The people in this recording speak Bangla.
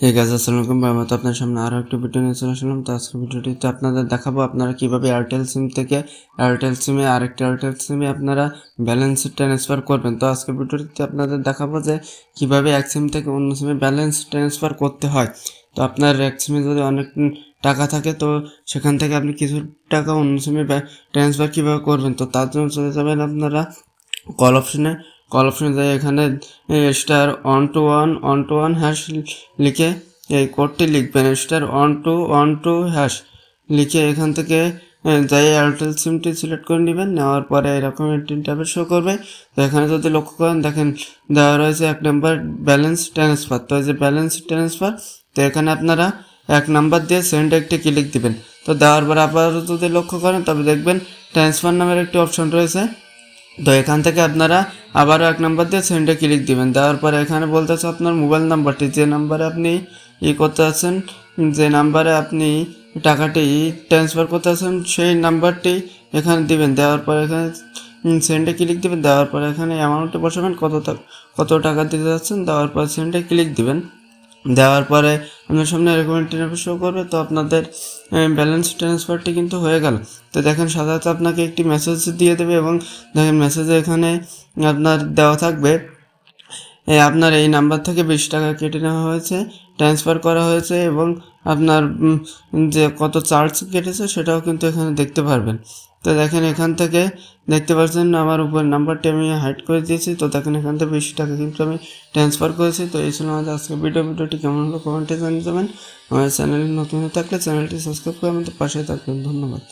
হে গাছ আসসালামু আলাইকুম। আমি তো আপনার সামনে আরও একটা ভিডিও নিয়ে চলে আসলাম। তো আজকের ভিডিওটিতে আপনাদের দেখাবো আপনারা কীভাবে এয়ারটেল সিম থেকে এয়ারটেল সিমে আরেকটা এয়ারটেল সিমে আপনারা ব্যালেন্স ট্রান্সফার করবেন। তো আজকের ভিডিওটিতে আপনাদের দেখাবো যে কীভাবে এক সিম থেকে অন্য সিমে ব্যালেন্স ট্রান্সফার করতে হয়। তো আপনার এক সিমে যদি অনেক টাকা থাকে, তো সেখান থেকে আপনি কিছু টাকা অন্য সিমে ট্রান্সফার কীভাবে করবেন? তো তার জন্য চলে যাবেন আপনারা কল অপশনে কল অপশনে যাই এখানে star one two one one two one hash লিখে এই কোডটি লিখবেন star one two one two hash লিখে এখান থেকে যাই এয়ারটেল সিমটি সিলেক্ট করে নেবেন, নেওয়ার পরে এরকম একটি ট্যাবে শো করবে। তো এখানে যদি লক্ষ্য করেন, দেখেন দেওয়া রয়েছে এক নম্বর ব্যালেন্স ট্রান্সফার তো যে ব্যালেন্স ট্রান্সফার তো এখানে আপনারা এক নাম্বার দিয়ে সেন্ড একটি ক্লিক দিবেন। তো দেওয়ার পর আবারও যদি লক্ষ্য করেন, তবে দেখবেন ট্রান্সফার নামের একটি অপশন রয়েছে। তো এখান থেকে আপনারা আবারও এক নাম্বার দিয়ে সেন্ডে ক্লিক দিবেন। দেওয়ার পরে এখানে বলতেছে আপনার মোবাইল নাম্বারটি যে নাম্বারে আপনি ই করতে আছেন, যে নাম্বারে আপনি টাকাটি ট্রান্সফার করতে আছেন, সেই নাম্বারটি এখানে দিবেন। দেওয়ার পরে এখানে সেন্ডে ক্লিক দিবেন। দেওয়ার পরে এখানে অ্যামাউন্টে বসাবেন, কত কত টাকা দিতে যাচ্ছেন, দেওয়ার পর সেন্ডে ক্লিক দিবেন। দেওয়ার পরে আপনার সামনে এরকম একটি শো করবে, তো আপনাদের ব্যালেন্স ট্রান্সফারটি কিন্তু হয়ে গেল। তো দেখেন, সাধারণত আপনাকে একটি মেসেজ দিয়ে দেবে এবং দেখেন মেসেজে এখানে আপনার দেওয়া থাকবে আপনার এই নাম্বার থেকে বিশ টাকা কেটে নেওয়া হয়েছে ট্রান্সফার করা হয়েছে এবং আপনার যে কত চার্জ কেটেছে সেটাও কিন্তু এখানে দেখতে পারবেন। তো দেখেন এখান থেকে দেখতে পাচ্ছেন আমার উপর নাম্বারটি আমি হাইড করে দিয়েছি। তো দেখেন এখান থেকে বেশি টাকা কিন্তু আমি ট্রান্সফার করেছি। তো এই ছিল আমাদের আজকে ভিডিও ভিডিওটি কেমন হলো কমেন্টে জানিয়ে যাবেন আমার চ্যানেলে নতুন হয়ে থাকলে চ্যানেলটি সাবস্ক্রাইব করে আমাদের পাশে থাকবেন। ধন্যবাদ।